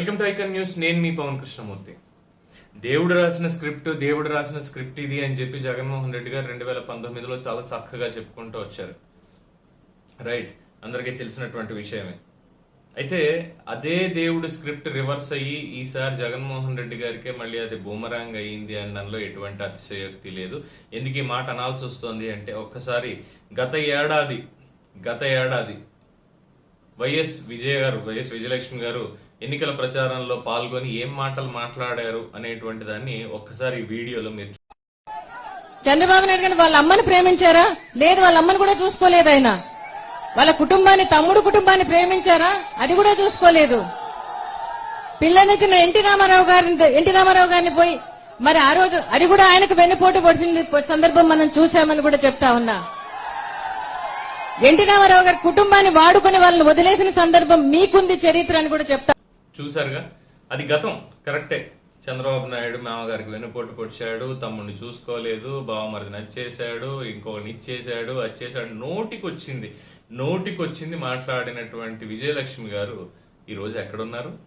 Welcome to icon news. నేను మీ పవన్ కృష్ణమూర్తి. దేవుడు రాసిన స్క్రిప్ట్ దేవుడు రాసిన స్క్రిప్ట్ ఇది అని చెప్పి జగన్మోహన్ రెడ్డి గారు రెండు వేల పంతొమ్మిదిలో చాలా చక్కగా చెప్పుకుంటూ వచ్చారు. రైట్ అందరికీ తెలిసినటువంటి విషయమే. అయితే అదే దేవుడు స్క్రిప్ట్ రివర్స్ అయ్యి ఈసారి జగన్మోహన్ రెడ్డి గారికే మళ్ళీ అది బూమరాంగ్ అయ్యింది అనడంలో ఎటువంటి అతిశయోక్తి లేదు. ఎందుకు ఈ మాట అనాల్సి వస్తుంది అంటే ఒక్కసారి గత ఏడాది గత ఏడాది వైఎస్ విజయ గారు వైఎస్ విజయలక్ష్మి గారు ఎన్నికల ప్రచారంలో పాల్గొని ఏం మాటలు మాట్లాడారు అనేటువంటి దాన్ని ఒక్కసారి వీడియోలో మీరు చంద్రబాబు నాయుడు గారు వాళ్ళ అమ్మని ప్రేమించారా? లేదు వాళ్ళ అమ్మని కూడా చూసుకోలేదు ఆయన. వాళ్ళ కుటుంబాన్ని తమ్ముడు కుటుంబాన్ని ప్రేమించారా? అది కూడా చూసుకోలేదు. పిల్లనిచ్చిన ఎన్టీ రామారావు గారిని ఎన్టీ రామారావు గారిని పోయి మరి ఆ రోజు అది కూడా ఆయనకు వెన్నుపోటు పొడిచిన సందర్భం మనం చూశామని కూడా చెప్తా ఉన్నా. ఎన్టీ రామారావు గారి కుటుంబాన్ని వాడుకుని వాళ్ళని వదిలేసిన సందర్భం మీకుంది చరిత్ర అని కూడా చెప్తా చూశారుగా? అది గతం. కరెక్టే. చంద్రబాబు నాయుడు మామగారికి వెనుపోటు పొడిచాడు తమ్ముడిని చూసుకోలేదు బావమరిది నచ్చేశాడు ఇంకొకరిని ఇచ్చేశాడు వచ్చేసాడు నోటికి వచ్చింది నోటికి వచ్చింది మాట్లాడినటువంటి విజయలక్ష్మి గారు ఈరోజు ఎక్కడున్నారు?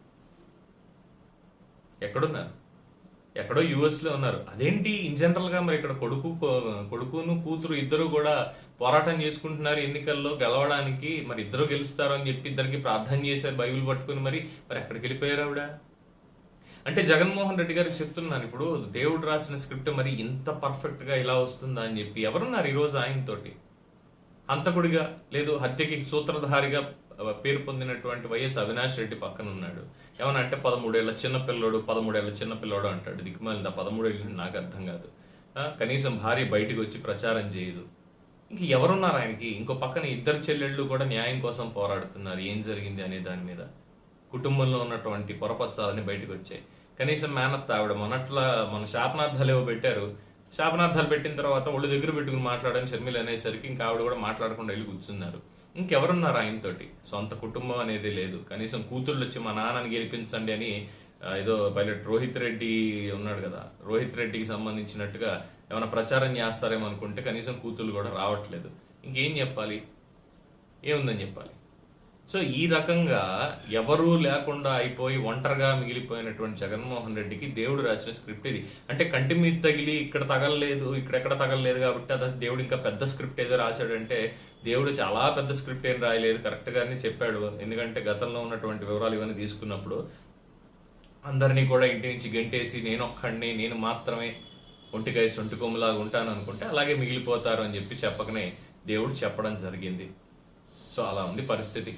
ఎక్కడున్నారు? ఎక్కడో యూఎస్లో ఉన్నారు. అదేంటి ఇన్ జనరల్గా మరి ఇక్కడ కొడుకు కొడుకును కూతురు ఇద్దరు కూడా పోరాటం చేసుకుంటున్నారు ఎన్నికల్లో గెలవడానికి మరి ఇద్దరు గెలుస్తారు అని చెప్పి ఇద్దరికి ప్రార్థన చేశారు బైబిల్ పట్టుకుని మరి మరి ఎక్కడికి వెళ్ళిపోయారు ఆవిడ? అంటే జగన్మోహన్ రెడ్డి గారికి చెప్తున్నాను ఇప్పుడు దేవుడు రాసిన స్క్రిప్ట్ మరి ఇంత పర్ఫెక్ట్గా ఇలా వస్తుందా అని చెప్పి ఎవరున్నారు ఈరోజు ఆయనతోటి? హంతకుడిగా లేదు హత్యకి సూత్రధారిగా పేరు పొందినటువంటి వైఎస్ అవినాష్ రెడ్డి పక్కన ఉన్నాడు. ఏమన్నా అంటే పదమూడేళ్ళ చిన్న పిల్లోడు పదమూడేళ్ళ చిన్న పిల్లోడు అంటాడు. దిక్కుమాలింది ఆ పదమూడేళ్ళు నాకు అర్థం కాదు. కనీసం భార్య బయటికి వచ్చి ప్రచారం చేయదు. ఇంక ఎవరున్నారు ఆయనకి? ఇంకో పక్కన ఇద్దరు చెల్లెళ్ళు కూడా న్యాయం కోసం పోరాడుతున్నారు. ఏం జరిగింది అనే దాని మీద. కుటుంబంలో ఉన్నటువంటి పొరపచ్చాలని బయటకు వచ్చాయి. కనీసం మేనత్త ఆవిడ మొన్నట్లా మన శాపనార్థాలు ఏవో పెట్టారు. శాపనార్థాలు పెట్టిన తర్వాత ఒళ్ళు దగ్గర పెట్టుకుని మాట్లాడని షర్మిల అనేసరికి ఇంకా ఆవిడ కూడా మాట్లాడకుండా వెళ్ళి కూర్చున్నారు. ఇంకెవరున్నారు ఆయనతోటి? సొంత కుటుంబం అనేది లేదు. కనీసం కూతుళ్ళు వచ్చి మా నాన్నని గెలిపించండి అని ఏదో పైలట్ రోహిత్ రెడ్డి ఉన్నాడు కదా. రోహిత్ రెడ్డికి సంబంధించినట్టుగా ఏమైనా ప్రచారం చేస్తారేమో అనుకుంటే కనీసం కూతుళ్ళు కూడా రావట్లేదు. ఇంకేం చెప్పాలి? ఏముందని చెప్పాలి? సో ఈ రకంగా ఎవరూ లేకుండా అయిపోయి ఒంటరిగా మిగిలిపోయినటువంటి జగన్మోహన్ రెడ్డికి దేవుడు రాసిన స్క్రిప్ట్ ఇది. అంటే కంటి మీద తగిలి ఇక్కడ తగలలేదు ఇక్కడెక్కడ తగలలేదు కాబట్టి అది దేవుడు ఇంకా పెద్ద స్క్రిప్ట్ ఏదో రాశాడంటే దేవుడు చాలా పెద్ద స్క్రిప్ట్ ఏం రాయలేదు. కరెక్ట్గానే చెప్పాడు. ఎందుకంటే గతంలో ఉన్నటువంటి వివరాలు ఇవన్నీ తీసుకున్నప్పుడు అందరినీ కూడా ఇంటి నుంచి గెంటేసి నేను ఒక్కడిని నేను మాత్రమే ఒంటికాయ సొంటి కొమ్ములాగా ఉంటాను అనుకుంటే అలాగే మిగిలిపోతారు అని చెప్పి చెప్పకనే దేవుడు చెప్పడం జరిగింది. సో అలా ఉంది పరిస్థితి.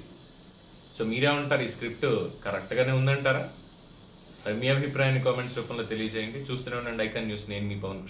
సో మీరేమంటారు ఈ స్క్రిప్ట్ కరెక్ట్ గానే ఉందంటారా మీ అభిప్రాయాన్ని కామెంట్స్ రూపంలో తెలియజేయండి. చూస్తూనే ఉండండి ఐకాన్ న్యూస్ నేను మీ పవన్